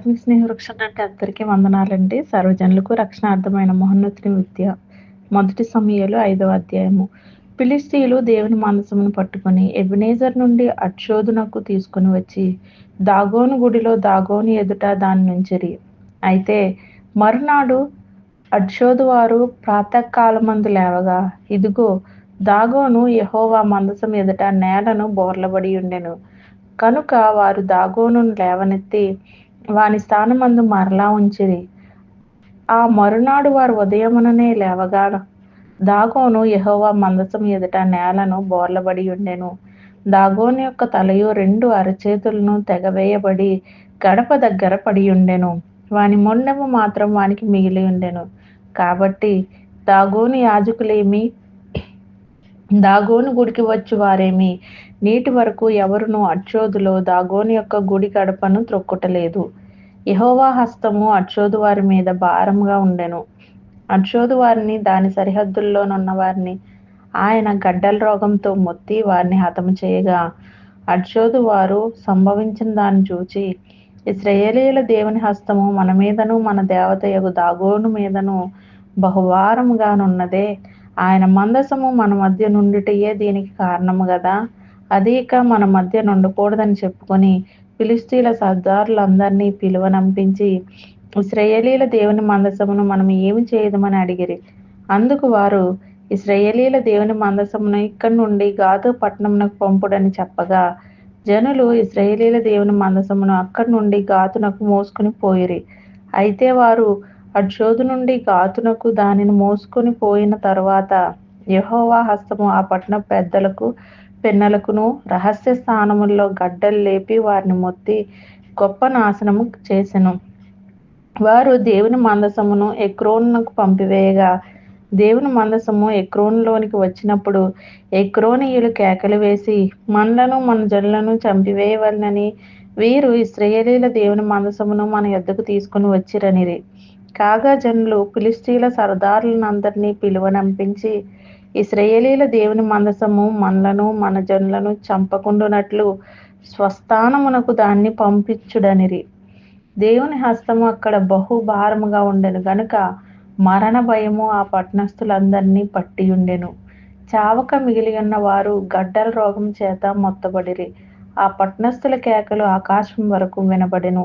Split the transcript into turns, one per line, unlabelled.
ఆధ్యాత్మిక స్నేహ వృక్షం అంటే అందరికీ వందనాలండి. సర్వజనులకు రక్షణార్థమైన మహోన్నతిని విద్య. మొదటి సమయాలు ఐదవ అధ్యాయము. ఫిలిస్తీయులు దేవుని మనసమును పట్టుకొని ఎబినేజర్ నుండి అక్షోధునకు తీసుకుని వచ్చి దాగోను గుడిలో దాగోని ఎదుట దాని నుంచిరి. అయితే మరునాడు అక్షోధు వారు ప్రాతకాలమందు లేవగా ఇదిగో దాగోను యహోవా మందసం ఎదుట నేలను బోర్లబడి ఉండెను. కనుక వారు దాగోను లేవనెత్తి వాని స్థానమందు మరలా ఉంచిరి. ఆ మరునాడు వారు ఉదయముననే లేవగా దాగోను యహోవా మందసం ఎదుట నేలను బోర్లబడి ఉండెను. దాగోను యొక్క తలయు రెండు అరచేతులను తెగవేయబడి గడప దగ్గర పడి ఉండెను. వాని మొండెము మాత్రం వానికి మిగిలి ఉండెను. కాబట్టి దాగోని యాజకులేమి దాగోను గుడికి వచ్చి వారేమి నీటి వరకు ఎవరునూ అక్షోదులో దాగోని యొక్క గుడి గడపను త్రొక్కుటలేదు. యహోవా హస్తము అక్షోదు వారి మీద భారంగా ఉండెను. అక్షోదు వారిని దాని సరిహద్దుల్లోనున్న వారిని ఆయన గడ్డల రోగంతో మొత్తి వారిని హతము చేయగా అక్షోదు వారు సంభవించిన దాన్ని చూచి ఇస్రయేలీల దేవుని హస్తము మన మీదను మన దేవత యొక్క దాగోను మీదను బహువారంగానున్నదే ఆయన మందసము మన మధ్య నుండిటయే దీనికి కారణము కదా అది ఇక మన మధ్య నుండకూడదని చెప్పుకొని ఫిలిస్తీన్ల సర్దారులందరినీ పిలువనంపించి ఇస్రయేలీల దేవుని మందసమును మనం ఏమి చేయదమని అడిగిరి. అందుకు వారు ఇస్రయేలీల దేవుని మందసమును ఇక్కడి నుండి గాదు పట్టణమునకు పంపుడని చెప్పగా జనులు ఇస్రాయేలీల దేవుని మందసమును అక్కడి నుండి గాతునకు మోసుకుని పోయిరి. అయితే వారు అక్షోదు నుండి గాతునకు దానిని మోసుకొని పోయిన తర్వాత యహోవా హస్తము ఆ పట్టణ పెద్దలకు పెన్నలకును రహస్య స్థానముల్లో గడ్డలు లేపి వారిని మొత్తి గొప్ప నాశనము చేసెను. వారు దేవుని మందసమును ఎక్రోనుకు పంపివేయగా. దేవుని మందసము ఎక్రోన్లోనికి వచ్చినప్పుడు ఎక్రోనియులు కేకలు వేసి మనలను మన జనులను చంపివేయవలనని వీరు ఇస్రయేలీల దేవుని మందసమును మన యొద్దకు తీసుకుని వచ్చిరనిరి. కాగా జనులు ఫిలిస్తీన్ల సరదారులనందరినీ పిలువనంపించి ఇస్రయేలీల దేవుని మందసము మనలను మన జనులను చంపకుండునట్లు స్వస్థానమునకు దాన్ని పంపించుడనిరి. దేవుని హస్తము అక్కడ బహు భారముగా ఉండెను. గనుక మరణ భయము ఆ పట్టణస్థులందరినీ పట్టి ఉండెను చావక మిగిలి ఉన్న వారు గడ్డల రోగం చేత మొత్తబడిరి. ఆ పట్టణస్థుల కేకలు ఆకాశం వరకు వినబడెను.